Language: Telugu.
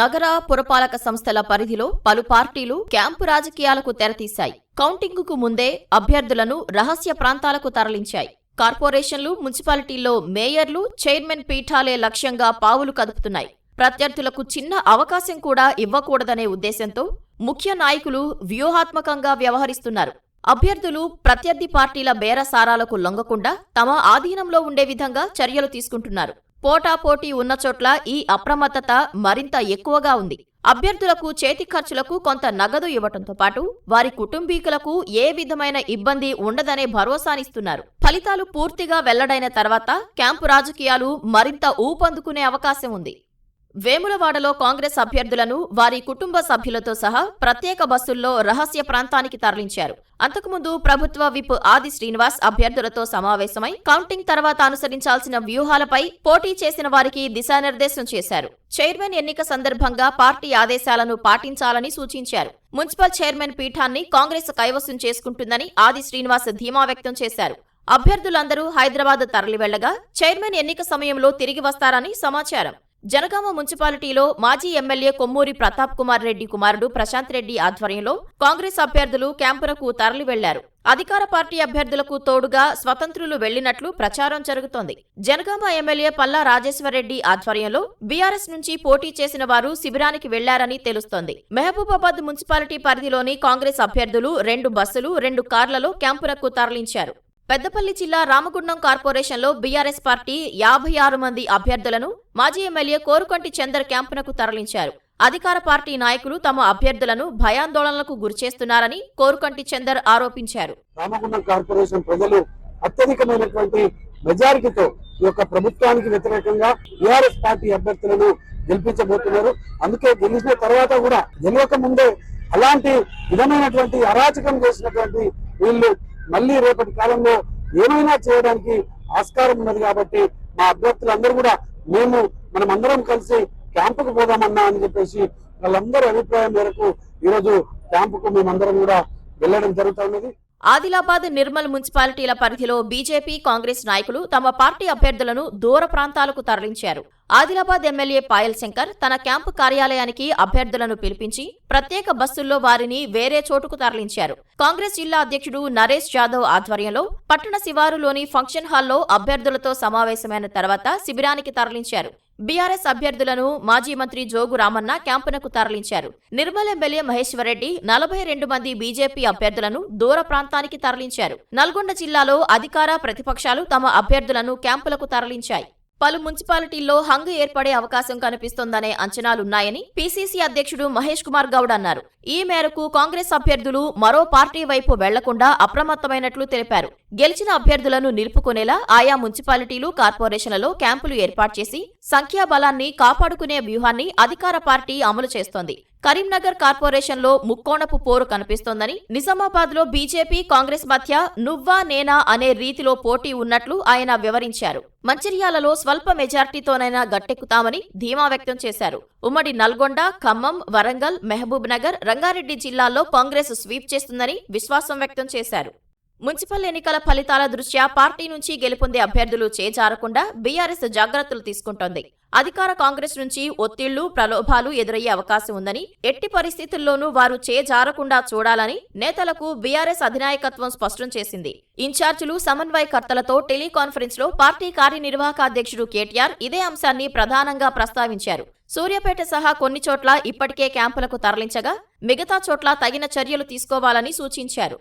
నగర పురపాలక సంస్థల పరిధిలో పలు పార్టీలు క్యాంపు రాజకీయాలకు తెరతీశాయి. కౌంటింగుకు ముందే అభ్యర్థులను రహస్య ప్రాంతాలకు తరలించాయి. కార్పొరేషన్లు మున్సిపాలిటీల్లో మేయర్లు చైర్మన్ పీఠాలే లక్ష్యంగా పావులు కదుపుతున్నాయి. ప్రత్యర్థులకు చిన్న అవకాశం కూడా ఇవ్వకూడదనే ఉద్దేశంతో ముఖ్య నాయకులు వ్యూహాత్మకంగా వ్యవహరిస్తున్నారు. అభ్యర్థులు ప్రత్యర్థి పార్టీల బేరసారాలకు లొంగకుండా తమ ఆధీనంలో ఉండే విధంగా చర్యలు తీసుకుంటున్నారు. పోటాపోటీ ఉన్న చోట్ల ఈ అప్రమత్తత మరింత ఎక్కువగా ఉంది. అభ్యర్థులకు చేతి ఖర్చులకు కొంత నగదు ఇవ్వటంతో పాటు వారి కుటుంబీకులకు ఏ విధమైన ఇబ్బంది ఉండదనే భరోసానిస్తున్నారు. ఫలితాలు పూర్తిగా వెల్లడైన తర్వాత క్యాంపు రాజకీయాలు మరింత ఊపందుకునే అవకాశం ఉంది. వేములవాడలో కాంగ్రెస్ అభ్యర్థులను వారి కుటుంబ సభ్యులతో సహా ప్రత్యేక బస్సుల్లో రహస్య ప్రాంతానికి తరలించారు. అంతకుముందు ప్రభుత్వ విప్ ఆది శ్రీనివాస్ అభ్యర్థులతో సమావేశమై కౌంటింగ్ తర్వాత అనుసరించాల్సిన వ్యూహాలపై పోటీ చేసిన వారికి దిశానిర్దేశం చేశారు. చైర్మన్ ఎన్నిక సందర్భంగా పార్టీ ఆదేశాలను పాటించాలని సూచించారు. మున్సిపల్ చైర్మన్ పీఠాన్ని కాంగ్రెస్ కైవసం చేసుకుంటుందని ఆది శ్రీనివాస్ ధీమా వ్యక్తం చేశారు. అభ్యర్థులందరూ హైదరాబాద్ తరలి వెళ్ళగా చైర్మన్ ఎన్నిక సమయంలో తిరిగి వస్తారని సమాచారం. జనగామ మున్సిపాలిటీలో మాజీ ఎమ్మెల్యే కొమ్మూరి ప్రతాప్ కుమార్ రెడ్డి కుమారుడు ప్రశాంత్ రెడ్డి ఆధ్వర్యంలో కాంగ్రెస్ అభ్యర్థులు క్యాంపులకు తరలి వెళ్ళారు అధికార పార్టీ అభ్యర్థులకు తోడుగా స్వతంత్రులు వెళ్ళినట్లు ప్రచారం జరుగుతోంది. జనగామ ఎమ్మెల్యే పల్లా రాజేశ్వరరెడ్డి ఆధ్వర్యంలో బీఆర్ఎస్ నుంచి పోటీ చేసిన వారు శిబిరానికి వెళ్ళారని తెలుస్తోంది. మహబూబాబాద్ మున్సిపాలిటీ పరిధిలోని కాంగ్రెస్ అభ్యర్థులు రెండు బస్సులు రెండు కార్లలో క్యాంపులకు తరలించారు. పెద్దపల్లి జిల్లా రామగుండం కార్పొరేషన్లో బీఆర్ఎస్ పార్టీ యాభై ఆరు మంది అభ్యర్థులను మాజీ ఎమ్మెల్యే కోరుకంటి చందర్ క్యాంపునకు తరలించారు. అధికార పార్టీ నాయకులు తమ అభ్యర్థులను భయాందోళనలకు గురిచేస్తున్నారని కోరుకంటి చందర్ ఆరోపించారు. రామగుండం కార్పొరేషన్ ప్రజలు అత్యధికమైనటువంటి మెజారిటీతో ఈ యొక్క ప్రభుత్వానికి వ్యతిరేకంగా బీఆర్ఎస్ పార్టీ అభ్యర్థులను గెలిపించబోతున్నారు. అందుకే గెలిచిన తర్వాత కూడా గెలవక ముందే అలాంటి విధమైనటువంటి అరాచకం చేసినటువంటి వీళ్ళు మళ్ళీ రేపటి కాలంలో ఏమైనా చేయడానికి ఆస్కారం ఉన్నది కాబట్టి మా అభ్యర్థులందరూ కూడా మేము మనం అందరం కలిసి క్యాంపుకు పోదామన్నా అని చెప్పేసి వాళ్ళందరి అభిప్రాయం మేరకు ఈరోజు క్యాంపుకు మేమందరం కూడా వెళ్ళడం జరుగుతున్నది ఆదిలాబాద్ నిర్మల్ మున్సిపాలిటీల పరిధిలో బీజేపీ కాంగ్రెస్ నాయకులు తమ పార్టీ అభ్యర్థులను దూర ప్రాంతాలకు తరలించారు. ఆదిలాబాద్ ఎమ్మెల్యే పాయల్ శంకర్ తన క్యాంపు కార్యాలయానికి అభ్యర్థులను పిలిపించి ప్రత్యేక బస్సుల్లో వారిని వేరే చోటుకు తరలించారు. కాంగ్రెస్ జిల్లా అధ్యక్షుడు నరేష్ జాదవ్ ఆధ్వర్యంలో పట్టణ శివారులోని ఫంక్షన్ హాల్లో అభ్యర్థులతో సమావేశమైన తర్వాత శిబిరానికి తరలించారు. బీఆర్ఎస్ అభ్యర్థులను మాజీ మంత్రి జోగు రామన్న క్యాంపునకు తరలించారు. నిర్మల్ ఎమ్మెల్యే మహేశ్వరరెడ్డి నలభై రెండు మంది బీజేపీ అభ్యర్థులను దూర ప్రాంతానికి తరలించారు. నల్గొండ జిల్లాలో అధికార ప్రతిపక్షాలు తమ అభ్యర్థులను క్యాంపులకు తరలించాయి. పలు మున్సిపాలిటీల్లో హంగు ఏర్పడే అవకాశం కనిపిస్తోందనే అంచనాలున్నాయని పీసీసీ అధ్యక్షుడు మహేష్ కుమార్ గౌడ్ అన్నారు. ఈ మేరకు కాంగ్రెస్ అభ్యర్థులు మరో పార్టీ వైపు వెళ్ళకుండా అప్రమత్తమైనట్లు తెలిపారు. గెలిచిన అభ్యర్థులను నిలుపుకునేలా ఆయా మున్సిపాలిటీలు కార్పొరేషన్లలో క్యాంపులు ఏర్పాటు చేసి సంఖ్యాబలాన్ని కాపాడుకునే వ్యూహాన్ని అధికార పార్టీ అమలు చేస్తోంది. కరీంనగర్ కార్పొరేషన్లో ముక్కోణపు పోరు కనిపిస్తోందని నిజామాబాద్లో బీజేపీ కాంగ్రెస్ మధ్య నువ్వా నేనా అనే రీతిలో పోటీ ఉన్నట్లు ఆయన వివరించారు. మంచిర్యాలలో స్వల్ప మెజార్టీతోనైనా గట్టెక్కుతామని ధీమా వ్యక్తం చేశారు. ఉమ్మడి నల్గొండ ఖమ్మం వరంగల్ మహబూబ్ నగర్ రంగారెడ్డి జిల్లాల్లో కాంగ్రెస్ స్వీప్ చేస్తుందని విశ్వాసం వ్యక్తం చేశారు. మున్సిపల్ ఎన్నికల ఫలితాల దృష్ట్యా పార్టీ నుంచి గెలుపొందే అభ్యర్థులు చేజారకుండా బీఆర్ఎస్ జాగ్రత్తలు తీసుకుంటోంది. అధికార కాంగ్రెస్ నుంచి ఒత్తిళ్ళు ప్రలోభాలు ఎదురయ్యే అవకాశం ఉందని ఎట్టి పరిస్థితుల్లోనూ వారు చేజారకుండా చూడాలని నేతలకు బీఆర్ఎస్ అధినాయకత్వం స్పష్టం చేసింది. ఇన్ఛార్జీలు సమన్వయకర్తలతో టెలికాన్ఫరెన్స్లో పార్టీ కార్యనిర్వాహక అధ్యక్షుడు కేటీఆర్ ఇదే అంశాన్ని ప్రధానంగా ప్రస్తావించారు. సూర్యాపేట సహా కొన్ని చోట్ల ఇప్పటికే క్యాంపులకు తరలించగా మిగతా చోట్ల తగిన చర్యలు తీసుకోవాలని సూచించారు.